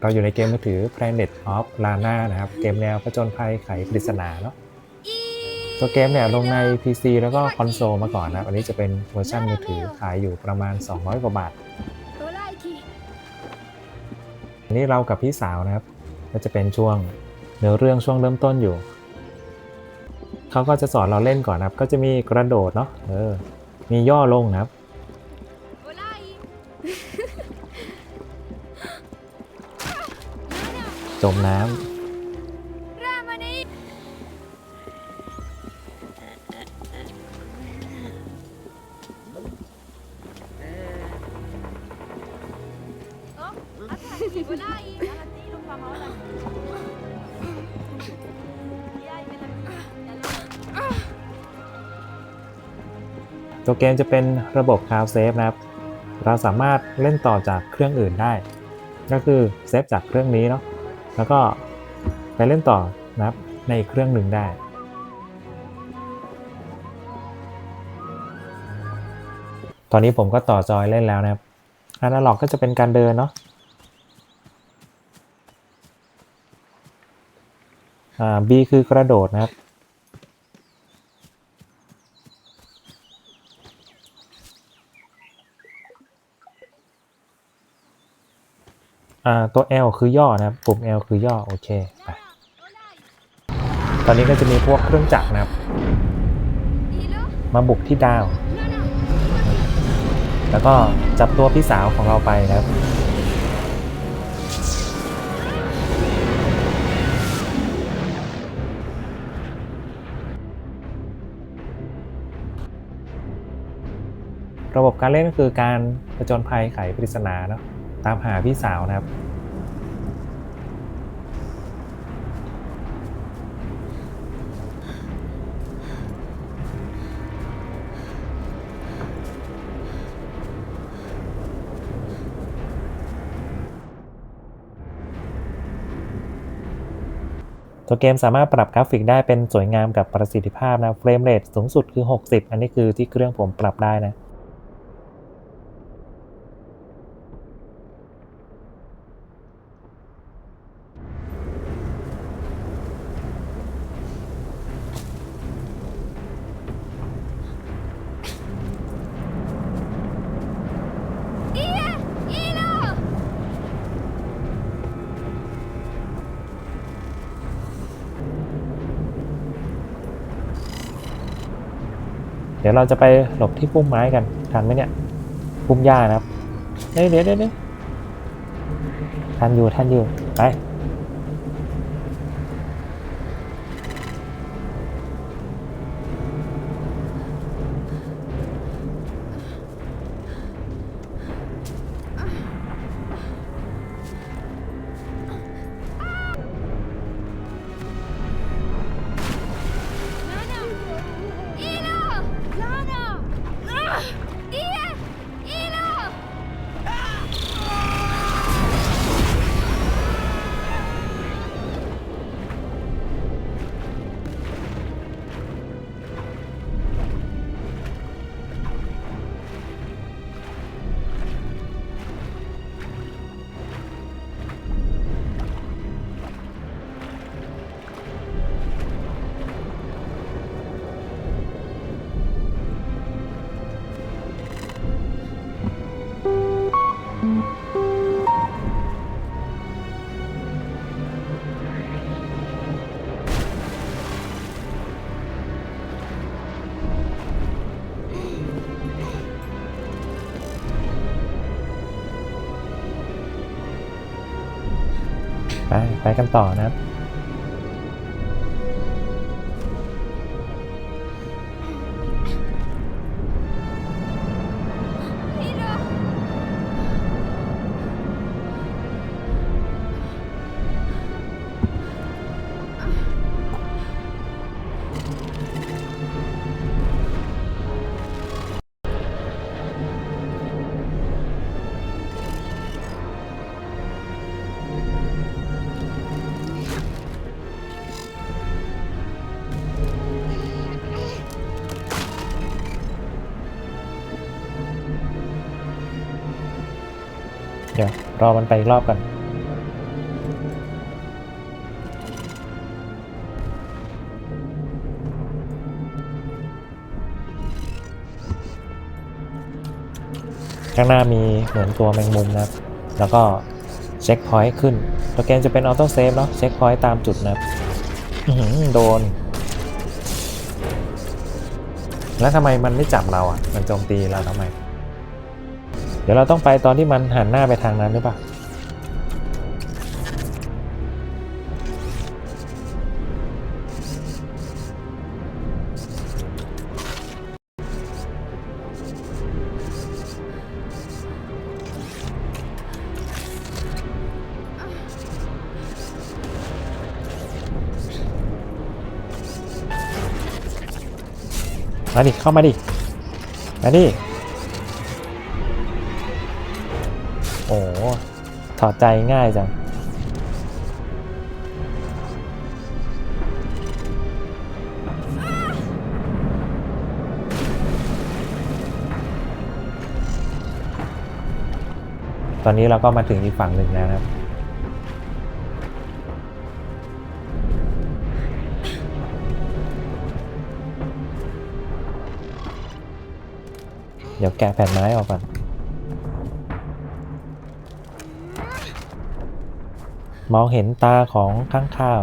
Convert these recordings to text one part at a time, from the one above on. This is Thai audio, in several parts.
เราอยู่ในเกมมือถือ Planet of Lana นะครับ เกมแนวผจญภัยไขปริศนาเนาะตัวเกมเนี่ยลงใน PC แล้วก็คอนโซลมาก่อนนะอันนี้จะเป็นเวอร์ชันมือถือขายอยู่ประมาณ 200 กว่าบาท อันนี้เรากับพี่สาวนะครับ ก็จะเป็นช่วงเนื้อเรื่องช่วงเริ่มต้นอยู่ เขาก็จะสอนเราเล่นก่อนนะครับ ก็จะมีกระโดดเนาะเออมีย่อลงนะครับ mawala. Yay, may nag- ตัวเกมจะเป็นระบบคลาวเซฟนะครับ เราสามารถเล่นต่อจากเครื่องอื่นได้ ก็คือเซฟจากเครื่องนี้เนาะ แล้วก็ไปเล่นต่อนะครับในเครื่องหนึ่งได้ ตอนนี้ผมก็ต่อจอยเล่นแล้วนะครับอนาล็อกก็จะเป็นการเดินเนาะอ่า B คือกระโดดนะครับ ตัว L คือย่อนะครับ ปุ่ม L คือย่อ โอเคไปตอนนี้ก็จะมีพวกเครื่องจักรนะครับ มาบุกที่ดาว แล้วก็จับตัวพี่สาวของเราไปนะครับระบบการเล่นก็คือการผจญภัยไขปริศนาเนาะ ตามหาพี่สาวนะครับ ตัวเกมสามารถปรับกราฟิกได้เป็นสวยงามกับประสิทธิภาพนะ เฟรมเรทสูงสุดคือ 60 อันนี้คือที่เครื่องผมปรับได้นะ ดี๋ยวเราจะไปหลบที่พุ่มไม้กันทันไหมเนี่ยพุ่มหญ้านะครับเดี๋ยวเดี๋ยวเดี๋ยวเดี๋ยวทันอยู่ทันอยู่ไป ไปไปกันต่อนะครับ เดี๋ยวรอมันไปอีกรอบก่อนข้างหน้ามีเหมือนตัวแมงมุมนะครับ แล้วก็เช็คพอยต์ขึ้นตัวเกมจะเป็นออโต้เซฟเนาะเช็คพอยต์ตามจุดนะครับโดน แล้วทำไมมันไม่จับเราอะ มันโจมตีเราทำไม ดี๋ยวเราต้องไปตอนที่มันหันหน้าไปทางนั้นหรือเปล่ามาดิ เข้ามาดิ มาดิ ถอดใจง่ายจัง ตอนนี้เราก็มาถึงอีกฝั่งหนึ่งแล้วครับเดี๋ยวแกะแผ่นไม้ออกก่อน มองเห็นตาของข้างข้าว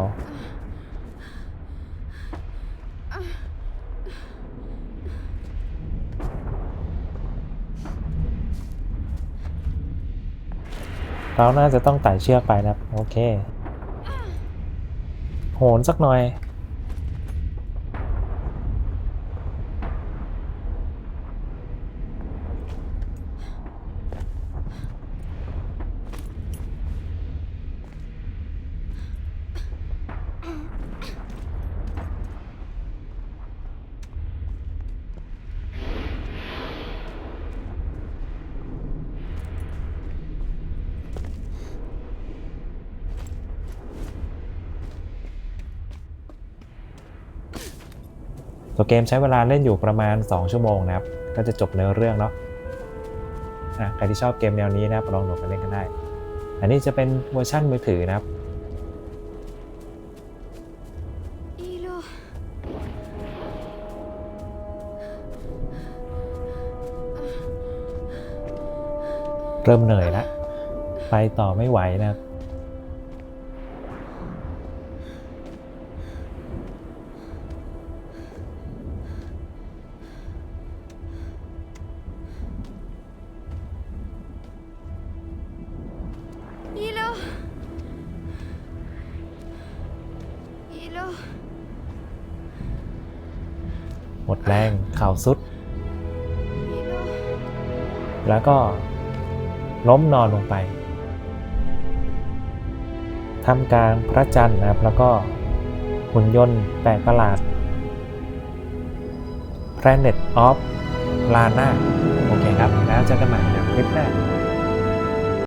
เราน่าจะต้องไต่เชือกไปนะ โอเค โหนสักหน่อย ตัวเกมใช้เวลาเล่นอยู่ประมาณ 2 ชั่วโมงนะครับ ก็จะจบเนื้อเรื่องเนาะะใครที่ชอบเกมแนวนี้นะครับลองโหลดมาเล่นกันได้ อันนี้จะเป็นเวอร์ชั่นมือถือนะครับ เริ่มเหนื่อยแล้วไปต่อไม่ไหวนะครับ หมดแรงเข่าสุด Ilo. แล้วก็ล้มนอนลงไปทำกลางพระจันทร์นะครับ แล้วก็หุ่นยนต์แปลกประหลาด Planet of Lana โอเคครับ แล้วเจอกันใหม่ในคลิปหน้า